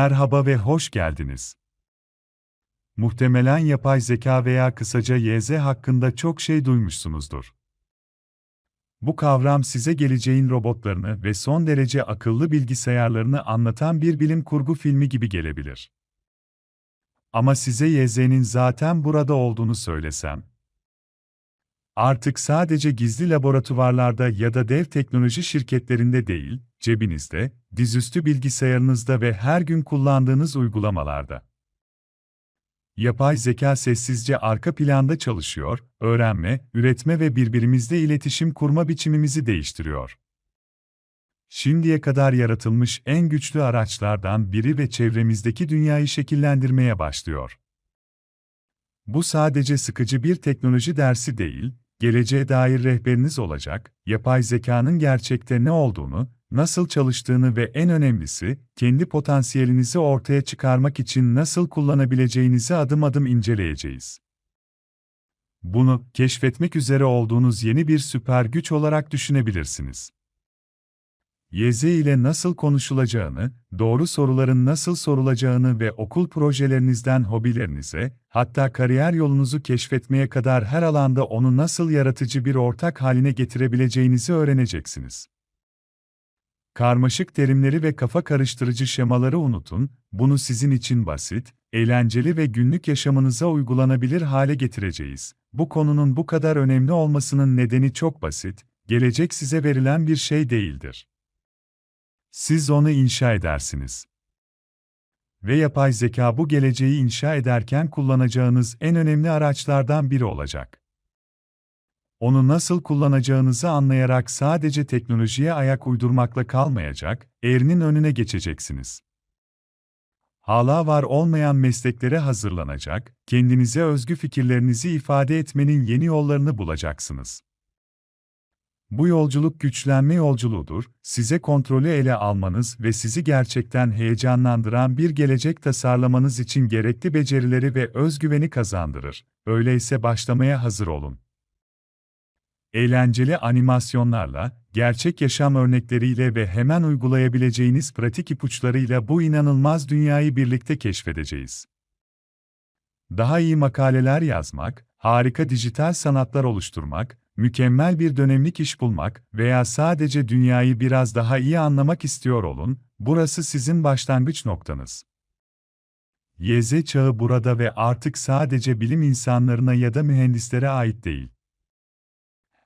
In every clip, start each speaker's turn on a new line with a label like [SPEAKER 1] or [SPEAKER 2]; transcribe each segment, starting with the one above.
[SPEAKER 1] Merhaba ve hoş geldiniz. Muhtemelen yapay zeka veya kısaca YZ hakkında çok şey duymuşsunuzdur. Bu kavram size geleceğin robotlarını ve son derece akıllı bilgisayarlarını anlatan bir bilim kurgu filmi gibi gelebilir. Ama size YZ'nin zaten burada olduğunu söylesem, Artık sadece gizli laboratuvarlarda ya da dev teknoloji şirketlerinde değil, cebinizde, dizüstü bilgisayarınızda ve her gün kullandığınız uygulamalarda. Yapay zeka sessizce arka planda çalışıyor, öğrenme, üretme ve birbirimizle iletişim kurma biçimimizi değiştiriyor. Şimdiye kadar yaratılmış en güçlü araçlardan biri ve çevremizdeki dünyayı şekillendirmeye başlıyor. Bu sadece sıkıcı bir teknoloji dersi değil, geleceğe dair rehberiniz olacak, yapay zekanın gerçekte ne olduğunu, nasıl çalıştığını ve en önemlisi, kendi potansiyelinizi ortaya çıkarmak için nasıl kullanabileceğinizi adım adım inceleyeceğiz. Bunu, keşfetmek üzere olduğunuz yeni bir süper güç olarak düşünebilirsiniz. YZ ile nasıl konuşulacağını, doğru soruların nasıl sorulacağını ve okul projelerinizden hobilerinize, hatta kariyer yolunuzu keşfetmeye kadar her alanda onu nasıl yaratıcı bir ortak haline getirebileceğinizi öğreneceksiniz. Karmaşık terimleri ve kafa karıştırıcı şemaları unutun, bunu sizin için basit, eğlenceli ve günlük yaşamınıza uygulanabilir hale getireceğiz. Bu konunun bu kadar önemli olmasının nedeni çok basit, gelecek size verilen bir şey değildir. Siz onu inşa edersiniz. Ve yapay zeka bu geleceği inşa ederken kullanacağınız en önemli araçlardan biri olacak. Onu nasıl kullanacağınızı anlayarak sadece teknolojiye ayak uydurmakla kalmayacak, eğrinin önüne geçeceksiniz. Hala var olmayan mesleklere hazırlanacak, kendinize özgü fikirlerinizi ifade etmenin yeni yollarını bulacaksınız. Bu yolculuk güçlenme yolculuğudur, size kontrolü ele almanız ve sizi gerçekten heyecanlandıran bir gelecek tasarlamanız için gerekli becerileri ve özgüveni kazandırır. Öyleyse başlamaya hazır olun. Eğlenceli animasyonlarla, gerçek yaşam örnekleriyle ve hemen uygulayabileceğiniz pratik ipuçlarıyla bu inanılmaz dünyayı birlikte keşfedeceğiz. Daha iyi makaleler yazmak, harika dijital sanatlar oluşturmak, mükemmel bir dönemlik iş bulmak veya sadece dünyayı biraz daha iyi anlamak istiyor olun, burası sizin başlangıç noktanız. YZ çağı burada ve artık sadece bilim insanlarına ya da mühendislere ait değil.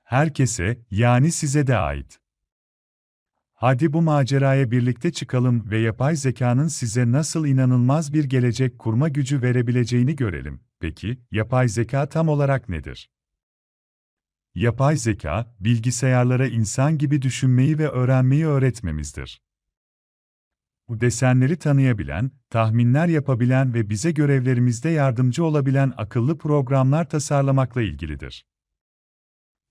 [SPEAKER 1] Herkese, yani size de ait. Hadi bu maceraya birlikte çıkalım ve yapay zekanın size nasıl inanılmaz bir gelecek kurma gücü verebileceğini görelim. Peki, yapay zeka tam olarak nedir? Yapay zeka, bilgisayarlara insan gibi düşünmeyi ve öğrenmeyi öğretmemizdir. Bu desenleri tanıyabilen, tahminler yapabilen ve bize görevlerimizde yardımcı olabilen akıllı programlar tasarlamakla ilgilidir.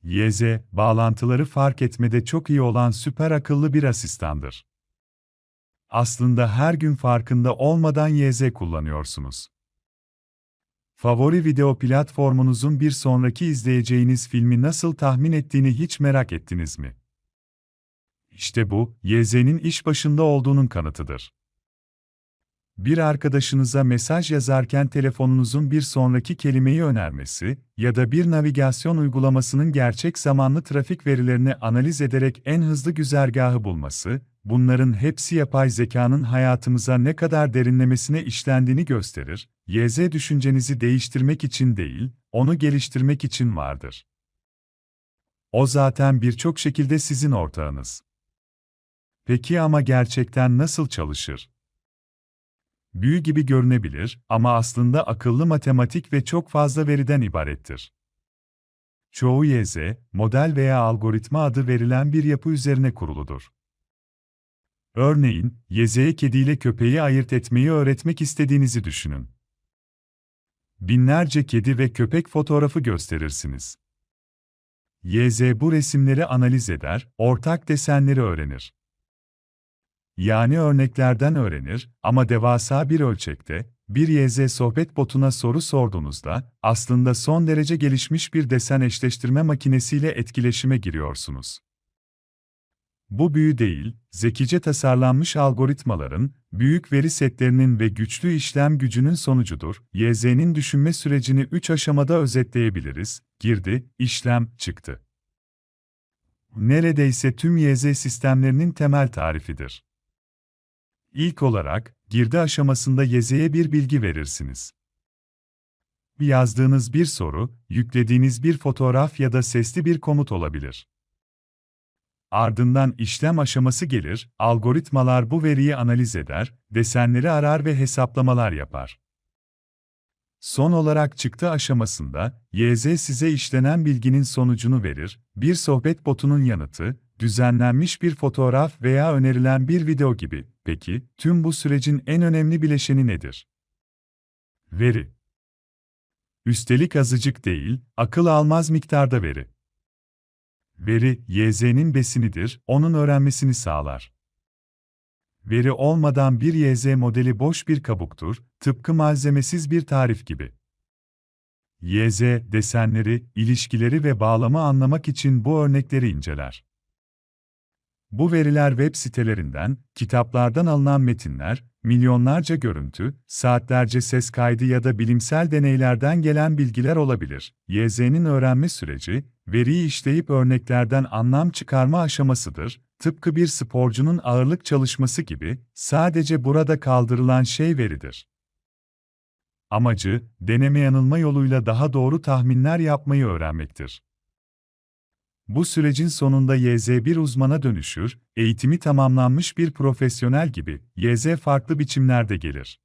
[SPEAKER 1] YZ, bağlantıları fark etmede çok iyi olan süper akıllı bir asistandır. Aslında her gün farkında olmadan YZ kullanıyorsunuz. Favori video platformunuzun bir sonraki izleyeceğiniz filmi nasıl tahmin ettiğini hiç merak ettiniz mi? İşte bu, YZ'nin iş başında olduğunun kanıtıdır. Bir arkadaşınıza mesaj yazarken telefonunuzun bir sonraki kelimeyi önermesi ya da bir navigasyon uygulamasının gerçek zamanlı trafik verilerini analiz ederek en hızlı güzergahı bulması, bunların hepsi yapay zekanın hayatımıza ne kadar derinlemesine işlendiğini gösterir. YZ düşüncenizi değiştirmek için değil, onu geliştirmek için vardır. O zaten birçok şekilde sizin ortağınız. Peki ama gerçekten nasıl çalışır? Büyü gibi görünebilir ama aslında akıllı matematik ve çok fazla veriden ibarettir. Çoğu YZ, model veya algoritma adı verilen bir yapı üzerine kuruludur. Örneğin, YZ'ye kediyle köpeği ayırt etmeyi öğretmek istediğinizi düşünün. Binlerce kedi ve köpek fotoğrafı gösterirsiniz. YZ bu resimleri analiz eder, ortak desenleri öğrenir. Yani örneklerden öğrenir ama devasa bir ölçekte, bir YZ sohbet botuna soru sorduğunuzda, aslında son derece gelişmiş bir desen eşleştirme makinesiyle etkileşime giriyorsunuz. Bu büyü değil, zekice tasarlanmış algoritmaların, büyük veri setlerinin ve güçlü işlem gücünün sonucudur. YZ'nin düşünme sürecini 3 aşamada özetleyebiliriz. Girdi, işlem, çıktı. Neredeyse tüm YZ sistemlerinin temel tarifidir. İlk olarak, girdi aşamasında YZ'ye bir bilgi verirsiniz. Yazdığınız bir soru, yüklediğiniz bir fotoğraf ya da sesli bir komut olabilir. Ardından işlem aşaması gelir, algoritmalar bu veriyi analiz eder, desenleri arar ve hesaplamalar yapar. Son olarak çıktı aşamasında, YZ size işlenen bilginin sonucunu verir, bir sohbet botunun yanıtı, düzenlenmiş bir fotoğraf veya önerilen bir video gibi. Peki, tüm bu sürecin en önemli bileşeni nedir? Veri. Üstelik azıcık değil, akıl almaz miktarda veri. Veri, YZ'nin besinidir, onun öğrenmesini sağlar. Veri olmadan bir YZ modeli boş bir kabuktur, tıpkı malzemesiz bir tarif gibi. YZ, desenleri, ilişkileri ve bağlamı anlamak için bu örnekleri inceler. Bu veriler web sitelerinden, kitaplardan alınan metinler, milyonlarca görüntü, saatlerce ses kaydı ya da bilimsel deneylerden gelen bilgiler olabilir. YZ'nin öğrenme süreci, veriyi işleyip örneklerden anlam çıkarma aşamasıdır. Tıpkı bir sporcunun ağırlık çalışması gibi, sadece burada kaldırılan şey veridir. Amacı, deneme yanılma yoluyla daha doğru tahminler yapmayı öğrenmektir. Bu sürecin sonunda YZ bir uzmana dönüşür, eğitimi tamamlanmış bir profesyonel gibi, YZ farklı biçimlerde gelir.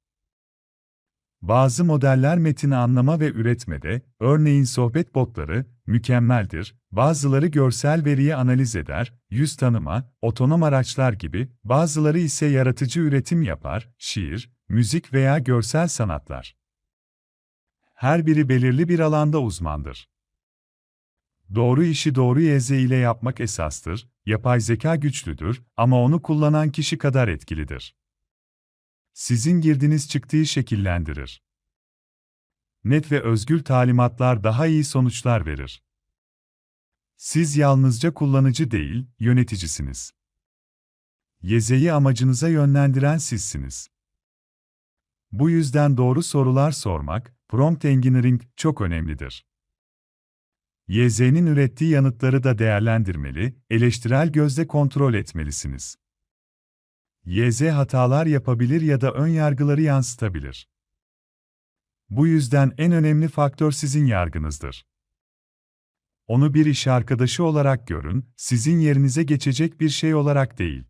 [SPEAKER 1] Bazı modeller metini anlama ve üretmede, örneğin sohbet botları, mükemmeldir, bazıları görsel veriyi analiz eder, yüz tanıma, otonom araçlar gibi, bazıları ise yaratıcı üretim yapar, şiir, müzik veya görsel sanatlar. Her biri belirli bir alanda uzmandır. Doğru işi doğru YZ ile yapmak esastır, yapay zeka güçlüdür ama onu kullanan kişi kadar etkilidir. Sizin girdiniz çıktığı şekillendirir. Net ve özgür talimatlar daha iyi sonuçlar verir. Siz yalnızca kullanıcı değil, yöneticisiniz. YZ'yi amacınıza yönlendiren sizsiniz. Bu yüzden doğru sorular sormak, prompt engineering çok önemlidir. YZ'nin ürettiği yanıtları da değerlendirmeli, eleştirel gözle kontrol etmelisiniz. YZ hatalar yapabilir ya da ön yargıları yansıtabilir. Bu yüzden en önemli faktör sizin yargınızdır. Onu bir iş arkadaşı olarak görün, sizin yerinize geçecek bir şey olarak değil.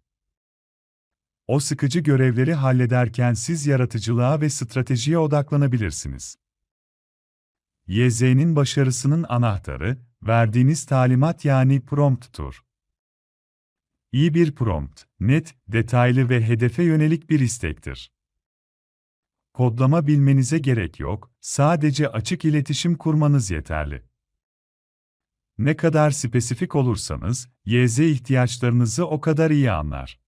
[SPEAKER 1] O sıkıcı görevleri hallederken siz yaratıcılığa ve stratejiye odaklanabilirsiniz. YZ'nin başarısının anahtarı, verdiğiniz talimat yani prompttur. İyi bir prompt, net, detaylı ve hedefe yönelik bir istektir. Kodlama bilmenize gerek yok, sadece açık iletişim kurmanız yeterli. Ne kadar spesifik olursanız, YZ ihtiyaçlarınızı o kadar iyi anlar.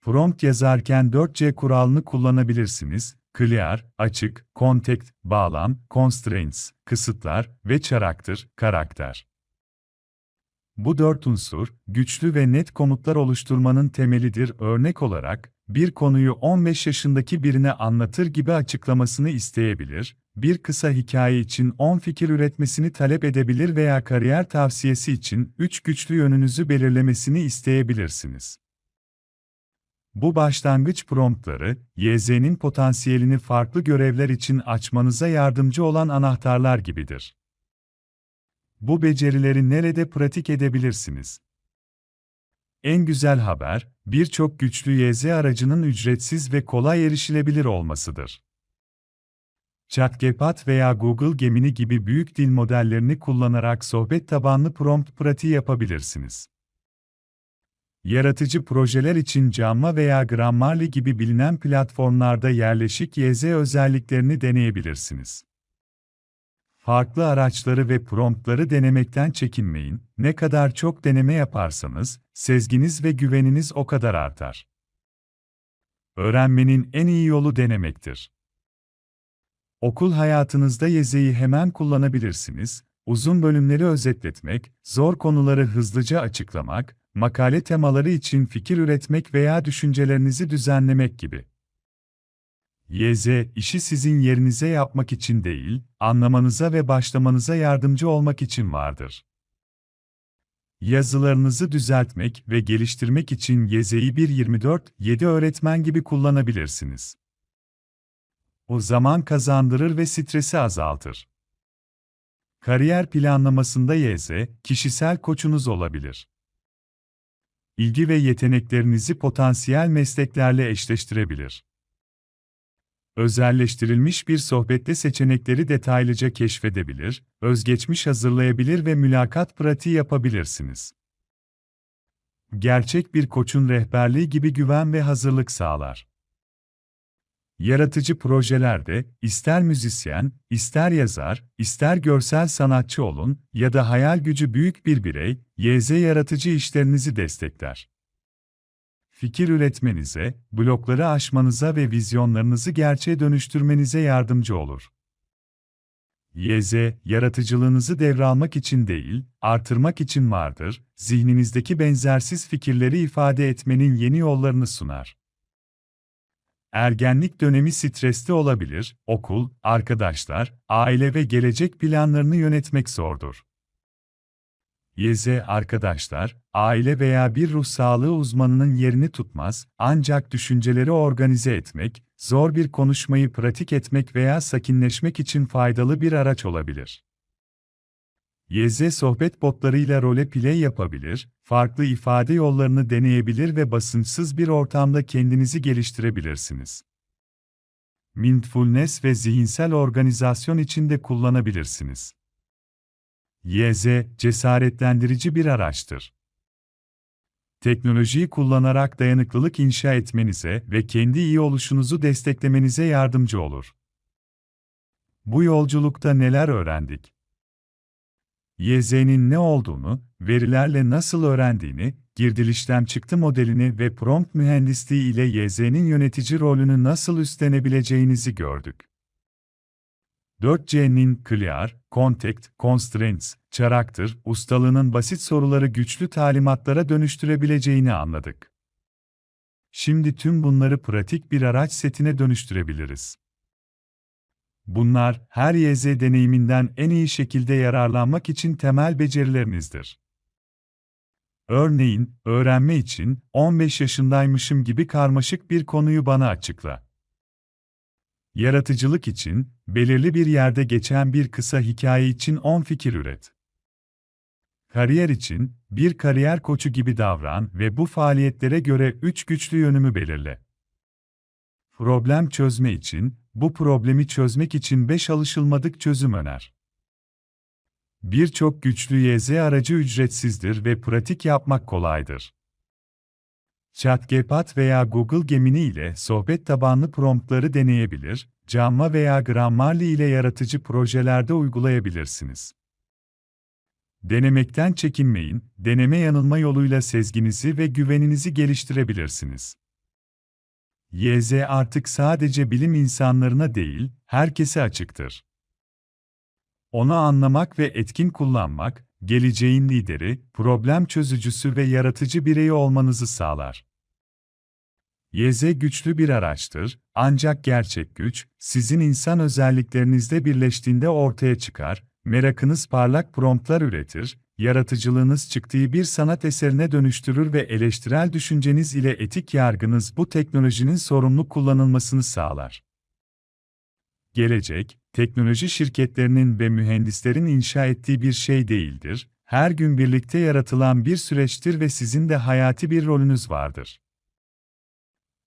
[SPEAKER 1] Prompt yazarken 4C kuralını kullanabilirsiniz, clear, açık, context, bağlam, constraints, kısıtlar ve character, karakter. Bu dört unsur, güçlü ve net komutlar oluşturmanın temelidir. Örnek olarak, bir konuyu 15 yaşındaki birine anlatır gibi açıklamasını isteyebilir, bir kısa hikaye için 10 fikir üretmesini talep edebilir veya kariyer tavsiyesi için 3 güçlü yönünüzü belirlemesini isteyebilirsiniz. Bu başlangıç promptları, YZ'nin potansiyelini farklı görevler için açmanıza yardımcı olan anahtarlar gibidir. Bu becerileri nerede pratik edebilirsiniz? En güzel haber, birçok güçlü YZ aracının ücretsiz ve kolay erişilebilir olmasıdır. ChatGPT veya Google Gemini gibi büyük dil modellerini kullanarak sohbet tabanlı prompt pratiği yapabilirsiniz. Yaratıcı projeler için Canva veya Grammarly gibi bilinen platformlarda yerleşik YZ özelliklerini deneyebilirsiniz. Farklı araçları ve promptları denemekten çekinmeyin. Ne kadar çok deneme yaparsanız, sezginiz ve güveniniz o kadar artar. Öğrenmenin en iyi yolu denemektir. Okul hayatınızda YZ'yi hemen kullanabilirsiniz. Uzun bölümleri özetletmek, zor konuları hızlıca açıklamak, makale temaları için fikir üretmek veya düşüncelerinizi düzenlemek gibi. YZ, işi sizin yerinize yapmak için değil, anlamanıza ve başlamanıza yardımcı olmak için vardır. Yazılarınızı düzeltmek ve geliştirmek için YZ'yi bir 24-7 öğretmen gibi kullanabilirsiniz. O zaman kazandırır ve stresi azaltır. Kariyer planlamasında YZ, kişisel koçunuz olabilir. İlgi ve yeteneklerinizi potansiyel mesleklerle eşleştirebilir. Özelleştirilmiş bir sohbette seçenekleri detaylıca keşfedebilir, özgeçmiş hazırlayabilir ve mülakat pratiği yapabilirsiniz. Gerçek bir koçun rehberliği gibi güven ve hazırlık sağlar. Yaratıcı projelerde, ister müzisyen, ister yazar, ister görsel sanatçı olun ya da hayal gücü büyük bir birey, YZ yaratıcı işlerinizi destekler. Fikir üretmenize, blokları aşmanıza ve vizyonlarınızı gerçeğe dönüştürmenize yardımcı olur. YZ, yaratıcılığınızı devralmak için değil, artırmak için vardır, zihninizdeki benzersiz fikirleri ifade etmenin yeni yollarını sunar. Ergenlik dönemi stresli olabilir, okul, arkadaşlar, aile ve gelecek planlarını yönetmek zordur. YZ arkadaşlar, aile veya bir ruh sağlığı uzmanının yerini tutmaz, ancak düşünceleri organize etmek, zor bir konuşmayı pratik etmek veya sakinleşmek için faydalı bir araç olabilir. YZ sohbet botlarıyla role play yapabilir, farklı ifade yollarını deneyebilir ve basınçsız bir ortamda kendinizi geliştirebilirsiniz. Mindfulness ve zihinsel organizasyon için de kullanabilirsiniz. YZ, cesaretlendirici bir araçtır. Teknolojiyi kullanarak dayanıklılık inşa etmenize ve kendi iyi oluşunuzu desteklemenize yardımcı olur. Bu yolculukta neler öğrendik? YZ'nin ne olduğunu, verilerle nasıl öğrendiğini, girdil işlem çıktı modelini ve prompt mühendisliği ile YZ'nin yönetici rolünü nasıl üstlenebileceğinizi gördük. 4C'nin Clear, Contact, Constraints, Character, ustalığının basit soruları güçlü talimatlara dönüştürebileceğini anladık. Şimdi tüm bunları pratik bir araç setine dönüştürebiliriz. Bunlar, her YZ deneyiminden en iyi şekilde yararlanmak için temel becerilerinizdir. Örneğin, öğrenme için 15 yaşındaymışım gibi karmaşık bir konuyu bana açıkla. Yaratıcılık için, belirli bir yerde geçen bir kısa hikaye için 10 fikir üret. Kariyer için, bir kariyer koçu gibi davran ve bu faaliyetlere göre 3 güçlü yönümü belirle. Problem çözme için, bu problemi çözmek için 5 alışılmadık çözüm öner. Birçok güçlü YZ aracı ücretsizdir ve pratik yapmak kolaydır. ChatGPT veya Google Gemini ile sohbet tabanlı promptları deneyebilir, Canva veya Grammarly ile yaratıcı projelerde uygulayabilirsiniz. Denemekten çekinmeyin, deneme yanılma yoluyla sezginizi ve güveninizi geliştirebilirsiniz. YZ artık sadece bilim insanlarına değil, herkese açıktır. Onu anlamak ve etkin kullanmak, geleceğin lideri, problem çözücüsü ve yaratıcı bireyi olmanızı sağlar. YZ güçlü bir araçtır, ancak gerçek güç, sizin insan özelliklerinizle birleştiğinde ortaya çıkar, merakınız parlak promptlar üretir, yaratıcılığınız çıktığı bir sanat eserine dönüştürür ve eleştirel düşünceniz ile etik yargınız bu teknolojinin sorumlu kullanılmasını sağlar. Gelecek, teknoloji şirketlerinin ve mühendislerin inşa ettiği bir şey değildir, her gün birlikte yaratılan bir süreçtir ve sizin de hayati bir rolünüz vardır.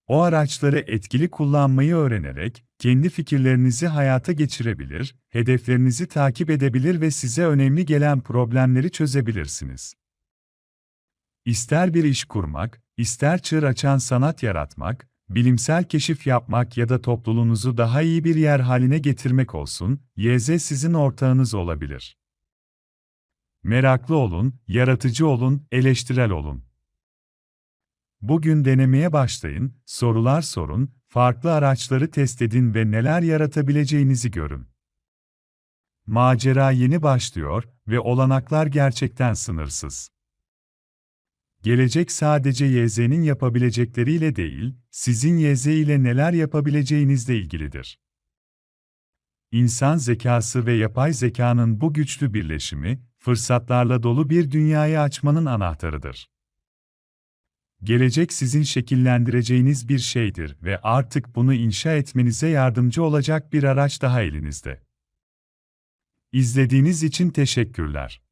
[SPEAKER 1] O araçları etkili kullanmayı öğrenerek, kendi fikirlerinizi hayata geçirebilir, hedeflerinizi takip edebilir ve size önemli gelen problemleri çözebilirsiniz. İster bir iş kurmak, ister çığır açan sanat yaratmak, bilimsel keşif yapmak ya da topluluğunuzu daha iyi bir yer haline getirmek olsun, YZ sizin ortağınız olabilir. Meraklı olun, yaratıcı olun, eleştirel olun. Bugün denemeye başlayın, sorular sorun, farklı araçları test edin ve neler yaratabileceğinizi görün. Macera yeni başlıyor ve olanaklar gerçekten sınırsız. Gelecek sadece YZ'nin yapabilecekleriyle değil, sizin YZ ile neler yapabileceğinizle ilgilidir. İnsan zekası ve yapay zekanın bu güçlü birleşimi, fırsatlarla dolu bir dünyayı açmanın anahtarıdır. Gelecek sizin şekillendireceğiniz bir şeydir ve artık bunu inşa etmenize yardımcı olacak bir araç daha elinizde. İzlediğiniz için teşekkürler.